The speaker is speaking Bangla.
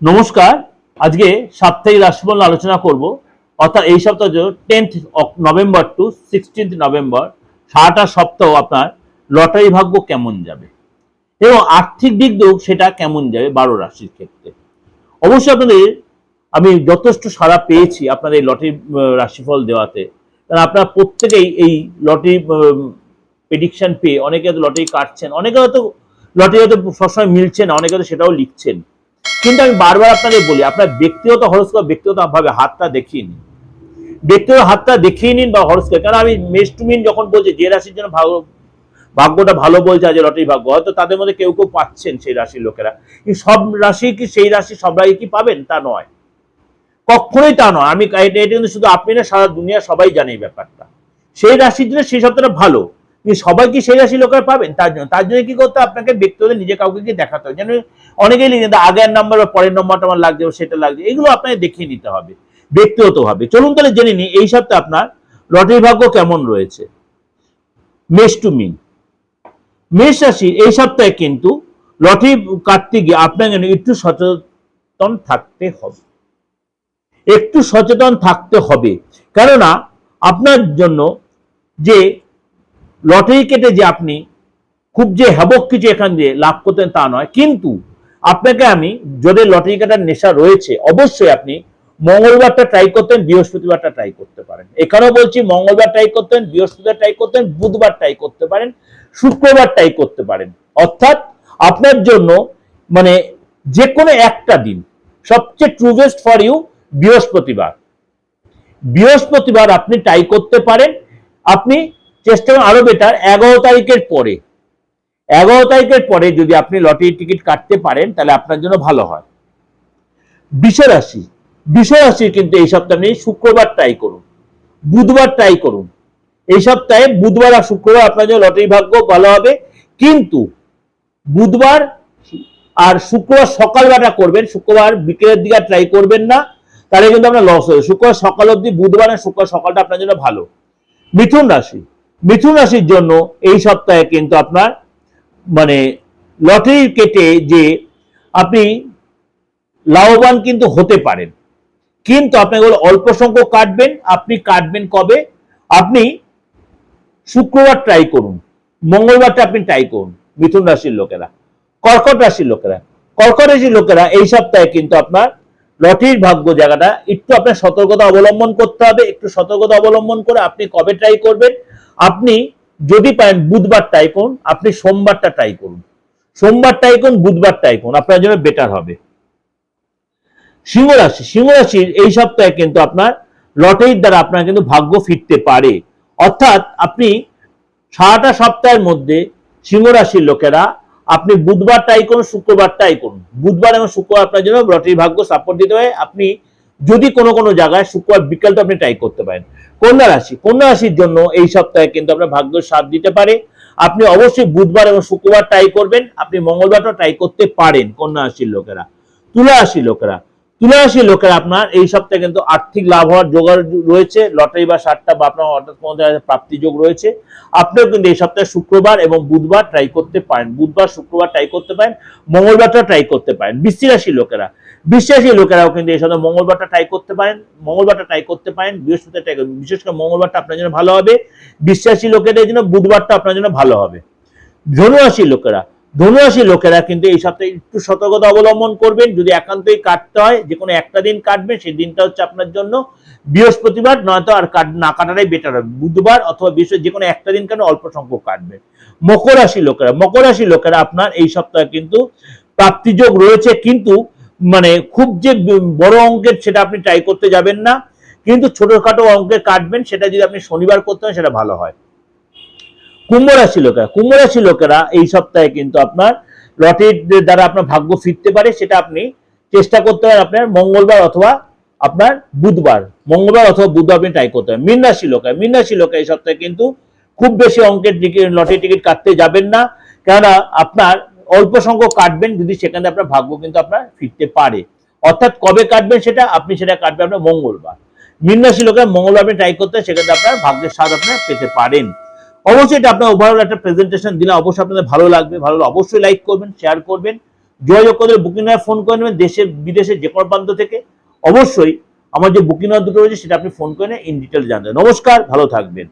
নমস্কার, আজকে সাপ্তাহিক রাশিফল আলোচনা করব। অর্থাৎ এই সপ্তাহ tenth November to sixteenth November সারাটা সপ্তাহ আপনার লটারি ভাগ্য কেমন যাবে? এবং আর্থিক দিক দিয়েও সেটা কেমন যাবে বারো রাশির ক্ষেত্রে? অবশ্যই আপনাদের আমি যথেষ্ট সাড়া পেয়েছি আপনাদের এই লটারি রাশিফল দেওয়াতে। কারণ আপনারা প্রত্যেকেই এই লটারি প্রেডিকশন পেয়ে অনেকে হয়তো লটারি কাটছেন, অনেকে হয়তো লটারি হয়তো সবসময় মিলছে না, অনেকে হয়তো সেটাও লিখছেন। কিন্তু আমি বারবার আপনাদের বলি, আপনার ব্যক্তিগত হরস্কোপ, ব্যক্তিগত ভাবে হাতটা দেখিয়ে নিন। ব্যক্তিগত হাতটা দেখিয়ে নিন বা হরস্কোপ কারণ আমি মেষ টু মিন যখন বলছি, যে রাশির জন্য ভালো, ভাগ্যটা ভালো বলছে আজ লটারি ভাগ্য, হয়তো তাদের মধ্যে কেউ কেউ পাচ্ছেন সেই রাশির লোকেরা। সব রাশি কি সেই রাশি, সব রাশি কি পাবেন? তা নয়। কখনোই তা নয়। আমি, এটা কিন্তু শুধু আপনি না, সারা দুনিয়া সবাই জানে এই ব্যাপারটা। সেই রাশির জন্য সেই সপ্তাহটা ভালো। কিন্তু সবাই কি সেই রাশি লোকেরা পাবেন? তার জন্য তার জন্য কি করতে আপনাকে ব্যক্তিগত নিজে কাউকে কি দেখাতে হবে। যেন অনেকেই লিখে আগের নাম্বার বা পরের নাম্বারটা আমার লাগছে সেটা লাগছে। এগুলো আপনাকে দেখিয়ে নিতে হবে, ব্যক্তিগতভাবে। চলুন তাহলে জেনে নিই, এই সপ্তাহে আপনার লটারি ভাগ্য কেমন রয়েছে? মেষ টু মিন। মেষ রাশির এই সপ্তাহে কিন্তু লটারি কাটতে গিয়ে আপনাকে একটু সচেতন থাকতে হবে। একটু সচেতন থাকতে হবে। কেননা আপনার জন্য যে লটারি কেটে যে আপনি খুব যে হ্যাবক কিছু এখান দিয়ে লাভ করতেন তা নয়। কিন্তু আপনাকে আমি যদি লটারি কাটার নেশা রয়েছে, অবশ্যই আপনি মঙ্গলবারটা ট্রাই করতেন, বৃহস্পতিবারটা ট্রাই করতে পারেন। এখানেও বলছি, মঙ্গলবার ট্রাই করতেন, বৃহস্পতিবার ট্রাই করতেন, বুধবার ট্রাই করতে পারেন, শুক্রবার ট্রাই করতে পারেন। অর্থাৎ আপনার জন্য মানে যে কোনো একটা দিন, সবচেয়ে ট্রুবেস্ট ফর ইউ বৃহস্পতিবার। বৃহস্পতিবার আপনি ট্রাই করতে পারেন, আপনি চেষ্টা করুন, আরও বেটার এগারো তারিখের পরে। এগারো তারিখের পরে যদি আপনি লটারি টিকিট কাটতে পারেন, তাহলে আপনার জন্য ভালো হয়। বিষরাশি বিষরাশির কিন্তু এই সপ্তাহে শুক্রবার ট্রাই করুন। বুধবার ট্রাই করুন। এই সপ্তাহে বুধবার আর শুক্রবার আপনার জন্য লটারি ভাগ্য ভালো হবে। কিন্তু বুধবার আর শুক্রবার সকালবেলা করবেন, শুক্রবার বিকেলের দিকে ট্রাই করবেন না, তাহলে কিন্তু আপনার লস হবে শুক্রবার সকাল অবধি, বুধবার আর শুক্রবার সকালটা আপনার জন্য ভালো। মিথুন রাশি মিথুন রাশির জন্য এই সপ্তাহে কিন্তু আপনার মানে লটারি কেটে যে আপনি লাভবান কিন্তু হতে পারেন। কিন্তু আপনি এগুলো অল্প সংখ্যক কাটবেন। আপনি কাটবেন কবে? আপনি শুক্রবার ট্রাই করুন। মঙ্গলবারটা আপনি ট্রাই করুন, মিথুন রাশির লোকেরা। কর্কট রাশির লোকেরা। কর্কট রাশির লোকেরা এই সপ্তাহে কিন্তু আপনার লটারির ভাগ্য জায়গাটা, একটু আপনার সতর্কতা অবলম্বন করতে হবে, একটু সতর্কতা অবলম্বন করে আপনি কবে ট্রাই করবেন। আপনি যদি পারেন বুধবার ট্রাই করুন, আপনি সোমবারটা ট্রাই করুন। সোমবার ট্রাই করুন, বুধবার ট্রাই করুন, আপনার জন্য বেটার হবে। সিংহ রাশি সিংহ রাশির এই সপ্তাহে কিন্তু আপনার লটারির দ্বারা আপনার কিন্তু ভাগ্য ফিরতে পারে। অর্থাৎ আপনি সারাটা সপ্তাহের মধ্যে সিংহ রাশির লোকেরা আপনি বুধবার ট্রাই করুন, শুক্রবার ট্রাই করুন। বুধবার এবং শুক্রবার আপনার জন্য লটারি ভাগ্য সাপোর্ট দিতে হয় আপনি যদি কোনো কোনো জায়গায় শুক্রবার বিকালটা আপনি ট্রাই করতে পারেন। কন্যা রাশি, কন্যা রাশির জন্য এই সপ্তাহে কিন্তু আপনার ভাগ্য সাথ দিতে পারে। আপনি অবশ্যই বুধবার এবং শুক্রবার ট্রাই করবেন। আপনি মঙ্গলবারটা ট্রাই করতে পারেন কন্যা রাশির লোকেরা, তুলা রাশির লোকেরা। তুলা রাশির লোকেরা আপনার এই সপ্তাহে কিন্তু আর্থিক লাভ হওয়ার জোগাড় রয়েছে। লটারি বা সাতটা বা আপনার হঠাৎ কোনো প্রাপ্তি যোগ রয়েছে। আপনিও কিন্তু এই সপ্তাহে শুক্রবার এবং বুধবার ট্রাই করতে পারেন। বুধবার, শুক্রবার ট্রাই করতে পারেন মঙ্গলবারটা ট্রাই করতে পারেন। বৃষ্টি লোকেরা বিশ্বাসী লোকেরাও কিন্তু এই সপ্তাহে মঙ্গলবারটা ট্রাই করতে পারেন, মঙ্গলবারটা ট্রাই করতে পারেন, বৃহস্পতিবার ট্রাই করবেন। বিশেষ করে মঙ্গলবারটা আপনার জন্য ভালো হবে বিশ্বাসী লোকেদের জন্য বুধবারটা আপনার জন্য ভালো হবে। ধনুরাশির লোকেরা ধনুরাশির লোকেরা কিন্তু এই সপ্তাহে একটু সতর্কতা অবলম্বন করবেন। যদি একান্তই কাটতে হয় যে কোনো একটা দিন কাটবেন, সেই দিনটা হচ্ছে আপনার জন্য বৃহস্পতিবার, নয়তো আর কাট না কাটাটাই বেটার হবে। বুধবার অথবা বৃহস্পতি যে কোনো একটা দিন কেন অল্প সংখ্যক কাটবেন। মকর রাশি লোকেরা মকর রাশি লোকেরা আপনার এই সপ্তাহে কিন্তু প্রাপ্তিযোগ রয়েছে, কিন্তু মানে খুব যে বড় অঙ্কের সেটা আপনি ট্রাই করতে যাবেন না। কিন্তু ছোটখাটো অঙ্কের কাটবেন, সেটা যদি আপনি শনিবার করতে হয়, সেটা ভালো হয়। কুম্ভ রাশি লোকেরা কুম্ভ রাশি লোকেরা এই সপ্তাহে কিন্তু আপনার লটারির দ্বারা আপনার ভাগ্য ফিরতে পারে, সেটা আপনি চেষ্টা করতে পারেন আপনার মঙ্গলবার অথবা আপনার বুধবার। মঙ্গলবার অথবা বুধবার আপনি ট্রাই করতে পারেন। মীন রাশি লোকেরা মীন রাশি লোকেরা এই সপ্তাহে কিন্তু খুব বেশি অঙ্কের টিকিট, লটারি টিকিট কাটতে যাবেন না, কেননা আপনার অল্প সংখ্যক কাটবেন, যদি সেখানে আপনার ভাগ্য কিন্তু আপনার ফিরতে পারে। অর্থাৎ কবে কাটবেন সেটা, আপনি সেটা কাটবেন আপনার মঙ্গলবার। মীন রাশি লোকেরা মঙ্গলবার আপনি ট্রাই করতে সেখানে আপনার ভাগ্যের স্বাদ আপনার পেতে পারেন। অবশ্যই এটা আপনার ওভারঅল একটা প্রেজেন্টেশন দিলে অবশ্যই আপনাদের ভালো লাগবে। ভালো অবশ্যই লাইক করবেন শেয়ার করবেন। যোগাযোগ করে বুকিং নয় ফোন করে নেবেন দেশের বিদেশের যে কোনো প্রান্ত থেকে। অবশ্যই আমার যে বুকিং দুটো রয়েছে, সেটা আপনি ফোন করে ইন ডিটেল জানবেন নমস্কার, ভালো থাকবেন।